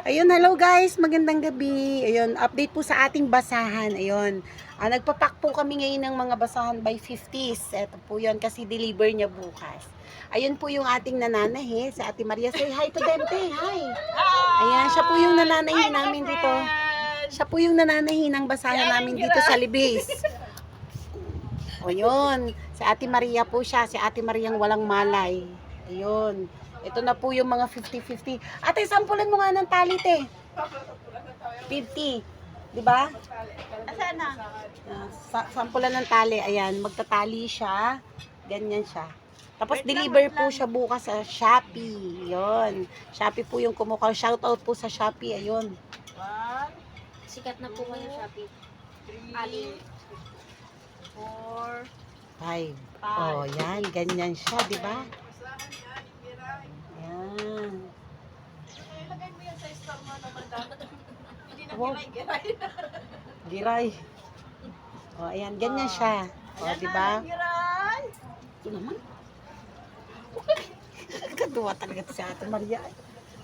Ayun, hello guys, magandang gabi. Ayun, update po sa ating basahan. Ayun, ah, nagpapak po kami ngayon ng mga basahan by 50s. Ito po yun kasi deliver niya bukas. Ayun po yung ating nananahi, si Ate Maria. Say hi to them, te. Hi. Ayan, siya po yung nananahi namin dito. Siya po yung nananahi ng basahan namin dito sa Libis. O yun, si Ate Maria po siya, si Ate Mariang walang malay. Ayun. Ito na po yung mga 50-50. Ate, sampulan mo nga ng tali, te. 50. Di ba? Asan na? Ah, sa sampulan ng tali. Ayan, magtatali siya. Ganyan siya. Tapos Wait lang, deliver wait po lang. siya bukas sa Shopee. Yun. Shopee po yung kumukha. Shout out po sa Shopee. Ayun. One, Sikat na po kayo Shopee. three, Alin? four, Five. five. Oh, yan. Ganyan siya, di ba? Yan. Ilagay mo yan sa store mo naman dapat. Hindi na Wow. giray-giray. Giray. Oh, ayan. Ganyan siya. Oh, Ayan di ba? giray. Ito naman. Kaduwa talaga si Ate Maria.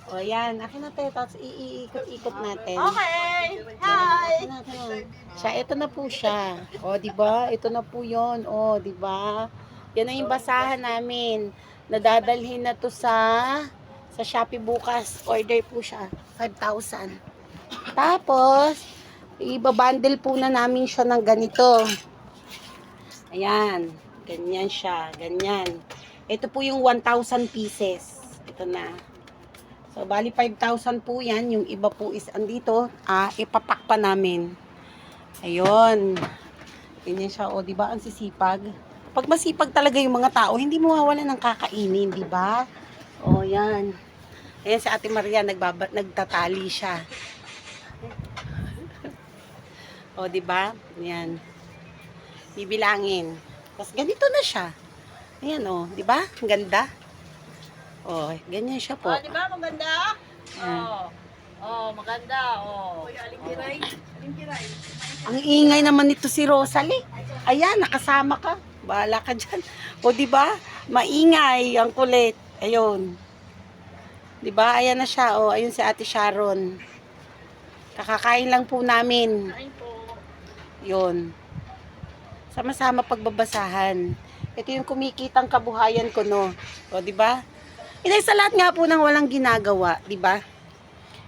O yan, akin na tayo. Tapos iikot-ikot natin. Okay. Hi. Siya, ito na po siya. O, di ba? Ito na po yon O, di ba? Yan na yung basahan namin. Nadadalhin na to sa sa Shopee bukas. Order po siya. 5,000. Tapos, ibabundle po na namin siya ng ganito. Ayan. Ganyan siya. Ganyan. Ito po yung 1,000 pieces. Ito na. So, bali 5,000 po yan. Yung iba po is andito. Ah, ipapak pa namin. Ayun. Ganyan siya. O, di ba? Ang sisipag. Pag masipag talaga yung mga tao, hindi mo mawala ng kakainin, di ba? O, yan. Ayan si Ate Maria, nagbaba, nagtatali siya. O, di ba? Yan. Bibilangin. Tapos ganito na siya. Ayan o, di ba? Ang ganda. O, ganyan siya po. Oh, di ba maganda? Ayan. Oh. Oh, maganda. Oh. Uy, aling giray. Aling giray. Ang ingay naman nito si Rosalie. Ayan, nakasama ka. Bahala ka dyan. O, di ba? Maingay, ang kulit. Ayun. Di ba? Ayan na siya. O, ayun si Ate Sharon. Kakakain lang po namin. Kain po. Yun. Sama-sama pagbabasahan. Ito yung kumikitang kabuhayan ko, no? O, di ba? Inay sa lahat nga po ng walang ginagawa, di ba?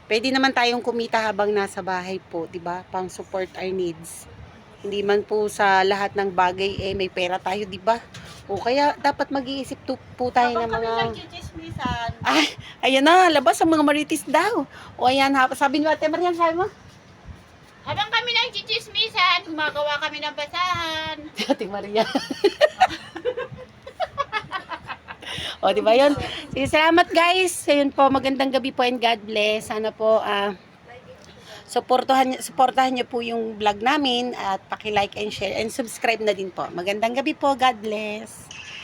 Pwede naman tayong kumita habang nasa bahay po, di ba? Pang support our needs. Hindi man po sa lahat ng bagay eh may pera tayo, di ba? O kaya dapat mag-iisip to, po tayo ng Habang kami mga. Ay, ayan na, labas ang mga maritis daw. O ayan, sabi ni Ate Marian, sabi mo? Habang kami nagchichismisan, gumagawa kami ng basahan. Ate Maria. o, di ba yun? Sige, salamat guys. Ayun po, magandang gabi po and God bless. Sana po, ah, supportahan, supportahan niyo po yung vlog namin at paki-like and share and subscribe na din po. Magandang gabi po. God bless.